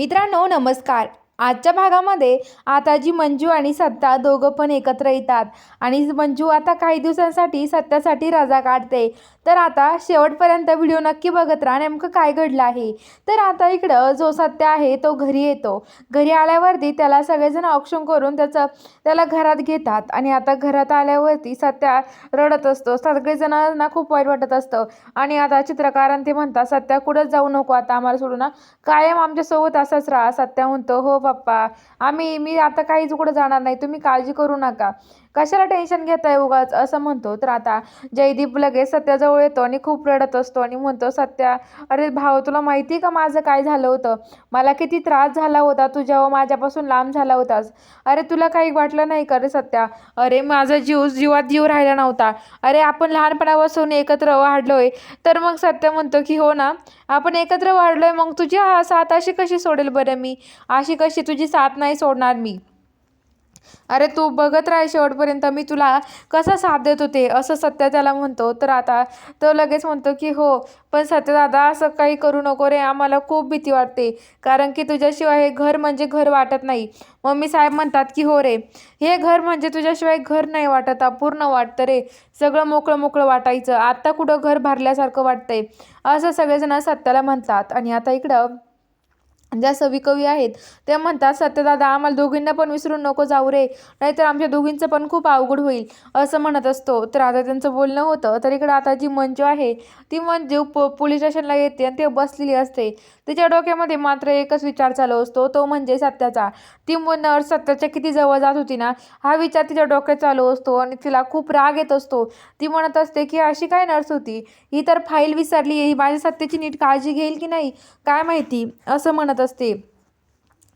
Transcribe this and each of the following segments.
मित्रांनो नमस्कार. आजच्या भागामध्ये आता जी मंजू आणि सत्ता दोघं पण एकत्र येतात. आणि मंजू आता काही दिवसांसाठी सत्यासाठी रजा काढते. तर आता शेवटपर्यंत व्हिडिओ नक्की बघत राहा नेमकं काय घडलं आहे. तर आता इकडं जो सत्य आहे तो घरी येतो. घरी आल्यावरती त्याला सगळेजण औक्षण करून त्याचं त्याला घरात घेतात. आणि आता घरात आल्यावरती सत्या रडत असतो. सगळेजणांना खूप वाईट वाटत असतं. आणि आता चित्रकारांनी ते म्हणतात सत्या कुठंच जाऊ नको आता आम्हाला सोडून ना. कायम आमच्यासोबत असंच राहा सत्या म्हणतो. हो पप्पा. आम्ही मी आता काहीच कुठं जाणार नाही. तुम्ही काळजी करू नका. कशाला टेन्शन घेताय उगाच? असं म्हणतो. तर आता जयदीप लगेच सत्याजवळ येतो आणि खूप रडत असतो आणि म्हणतो सत्या अरे भाऊ तुला माहिती का माझं काय झालं होतं? मला किती त्रास झाला होता तुझ्या माझ्यापासून लांब झाला होतास. अरे तुला काही वाटलं नाही का रे सत्या? अरे माझा जीव जीवात जीव राहिला नव्हता. अरे आपण लहानपणापासून एकत्र वाढलोय. तर मग सत्य म्हणतो की हो ना आपण एकत्र वाढलोय मग तुझी हा साथ अशी कशी सोडेल बरं मी? अशी कशी तुझी साथ नाही सोडणार मी? अरे तू बघत राह शेवटपर्यंत मी तुला कसा साथ देत होते? असं सत्य त्याला म्हणतो. तर आता तो लगेच म्हणतो की हो पण सत्य दादा असं काही करू नको रे. आम्हाला खूप भीती वाटते. कारण की तुझ्याशिवाय हे घर म्हणजे घर वाटत नाही. मम्मी साहेब म्हणतात की हो रे. हे घर म्हणजे तुझ्याशिवाय घर नाही वाटत. अपूर्ण वाटतं रे. सगळं मोकळं मोकळं वाटायचं. आत्ता कुठं घर भरल्यासारखं वाटतंय. असं सगळेजण सत्याला म्हणतात. आणि आता इकडं ज्या सविकवी आहेत ते म्हणतात सत्यदादा आम्हाला दोघींना पण विसरून नको जाऊ रे. नाहीतर आमच्या दोघींचं पण खूप अवघड होईल असं म्हणत असतो. तर आता त्यांचं बोलणं होतं. तर इकडं आता जी मंजू आहे ती मंजू प पोलीस स्टेशनला येते आणि ते बसलेली असते. तिच्या डोक्यामध्ये मात्र एकच विचार चालू असतो. तो म्हणजे सत्याचा. ती नर्स सत्याच्या किती जवळ जात होती ना हा विचार तिच्या डोक्यात चालू असतो आणि तिला खूप राग येत असतो. ती म्हणत असते की अशी काय नर्स होती? ही तर फाईल विसरली ही माझ्या सत्याची नीट काळजी घेईल की नाही? काय माहिती? असं म्हणत असते.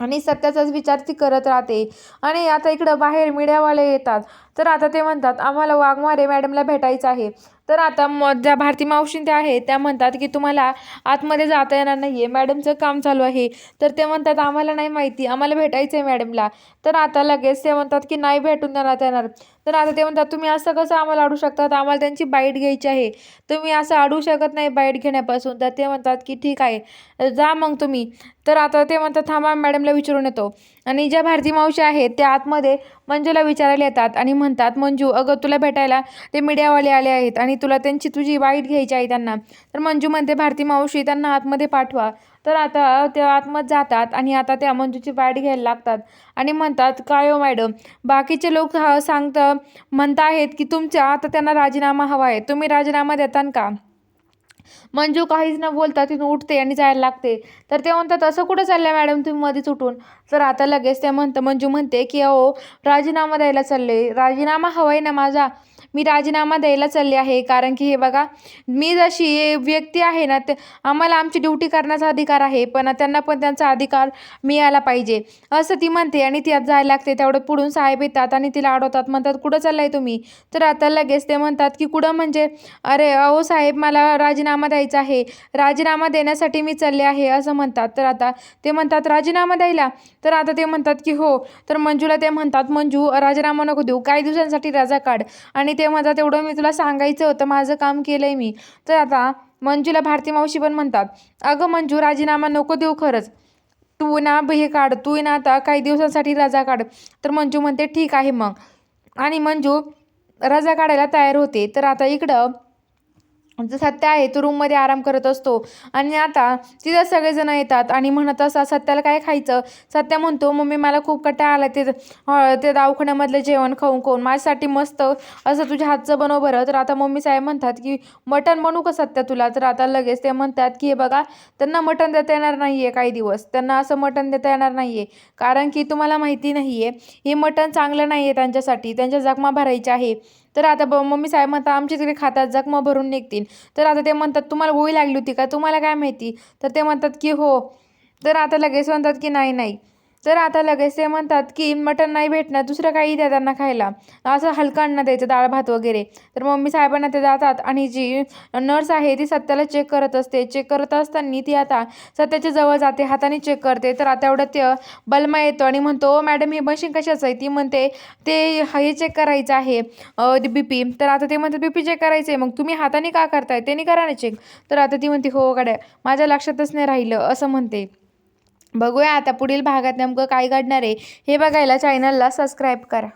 आणि सत्याचाच विचार ती करत राहते. आणि आता इकडं बाहेर मीडियावाले येतात. तर आता ते म्हणतात आम्हाला वाघमारे मॅडमला भेटायचं आहे. तर आता म ज्या भारती मावशी त्या आहेत त्या म्हणतात की तुम्हाला आतमध्ये जाता येणार नाही आहे मॅडमचं काम चालू आहे. तर ते म्हणतात आम्हाला नाही माहिती. आम्हाला भेटायचं आहे मॅडमला. तर आता लगेच ते म्हणतात की नाही भेटून देण्यात येणार. तर आता ते म्हणतात तुम्ही असं कसं आम्हाला अडू शकतात? आम्हाला त्यांची बाईट घ्यायची आहे. तुम्ही असं अडू शकत नाही बाईट घेण्यापासून. तर ते म्हणतात की ठीक आहे. जा मग तुम्ही. तर आता ते म्हणतात थांबा मॅडमला विचारून येतो. आणि ज्या भारती मावशी आहेत त्या आतमध्ये मंजूला विचारायला येतात आणि म्हणतात मंजू अगं तुला भेटायला ते मीडियावाले आले आहेत आणि तुला त्यांची तुझी वाईट घ्यायची आहे त्यांना. तर मंजू म्हणते भारती मावशी त्यांना आतमध्ये पाठवा. तर आता त्या आतमध्ये जातात आणि आता त्या मंजूची वाईट घ्यायला लागतात. आणि म्हणतात काय हो मॅडम बाकीचे लोक हा सांगतं म्हणता आहेत की तुमच्या आता त्यांना राजीनामा हवा आहे. तुम्ही राजीनामा देतान का? मंजू काहीच न बोलता तिथून उठते आणि जायला लागते. तर ते म्हणतात असं कुठं चाललं मॅडम तुम्ही मध्येच उठून? तर आता लगेच ते म्हणतं मंजू म्हणते की अहो राजीनामा द्यायला चालले. राजीनामा हवा आहे ना माझा. मी राजीनामा द्यायला चालले आहे. कारण की हे बघा मी जशी व्यक्ती आहे ना ते आम्हाला आमची ड्युटी करण्याचा अधिकार आहे पण त्यांना पण त्यांचा अधिकार मिळाला पाहिजे. असं ती म्हणते आणि ती आज जायला लागते. तेवढं पुढून साहेब येतात आणि तिला अडवतात. म्हणतात कुठं चाललाय तुम्ही? तर आता लगेच ते म्हणतात की कुठं म्हणजे? अरे अहो साहेब मला राजीनामा द्यायचा आहे. राजीनामा देण्यासाठी मी चालले आहे असं म्हणतात. तर आता ते म्हणतात राजीनामा द्यायला? तर आता ते म्हणतात की हो. तर मंजूला ते म्हणतात मंजू राजीनामा नको देऊ. काही दिवसांसाठी रजा काढ. आणि ते म्हणतात तेवढं मी तुला सांगायचं होतं माझं काम केलं आहे मी. तर आता मंजूला भारती मावशी पण म्हणतात अगं मंजू राजीनामा नको देऊ खरंच. तू ना हे काढ तू ना आता काही दिवसांसाठी रजा काढ. तर मंजू म्हणते ठीक आहे मग. आणि मंजू रजा काढायला तयार होते. तर आता इकडं जो सत्य आहे तो रूममध्ये आराम करत असतो. आणि आता तिथं सगळेजण येतात आणि म्हणत असतात सत्याला काय खायचं? सत्या म्हणतो मम्मी मला खूप कट्टा आला ते ते दवाखान्यामधलं जेवण खाऊन खाऊन. माझ्यासाठी मस्त असं तुझ्या हातचं बनव बरं. तर आता मम्मी साहेब म्हणतात की मटण बनवू का सत्या तुला? तर आता लगेच ते म्हणतात की हे बघा त्यांना मटण देता येणार नाही आहे काही दिवस. त्यांना असं मटण देता येणार नाही आहे कारण की तुम्हाला माहिती नाही आहे हे मटण चांगलं नाही आहे त्यांच्यासाठी. त्यांच्या जखमा भरायच्या आहे. तर आता ब मम्मी साहेब म्हणतात आमच्या तिकडे खातात जखमा भरून निघतील. तर आता ते म्हणतात तुम्हाला गोळी लागली होती का? तुम्हाला काय माहिती? तर ते म्हणतात की हो. तर आता लगेच म्हणतात की नाही नाही. तर आता लगेच ते म्हणतात की मटण नाही भेटणार दुसरं काही द्या त्यांना खायला. असं हलकं अन्न द्यायचं डाळ भात वगैरे. तर मम्मी साहेबांना ते जातात आणि जी नर्स आहे ती सत्याला चेक करत असते. चेक करत असताना ती आता सत्याच्या जवळ जाते हाताने चेक करते. तर आता एवढं ते बलमा येतो आणि म्हणतो मॅडम ही मशीन कशाचं आहे? ती म्हणते ते हे चेक करायचं आहे बी पी तर आता ते म्हणतात बी पी चेक करायचं आहे. मग तुम्ही हाताने का करताय? त्यांनी करा ना चेक तर आता ती म्हणते हो गाड्या माझ्या लक्षातच नाही राहिलं असं म्हणते. बघूया आता पुढील भागात नेमकं काय घडणार आहे. हे बघायला चॅनलला सबस्क्राईब करा.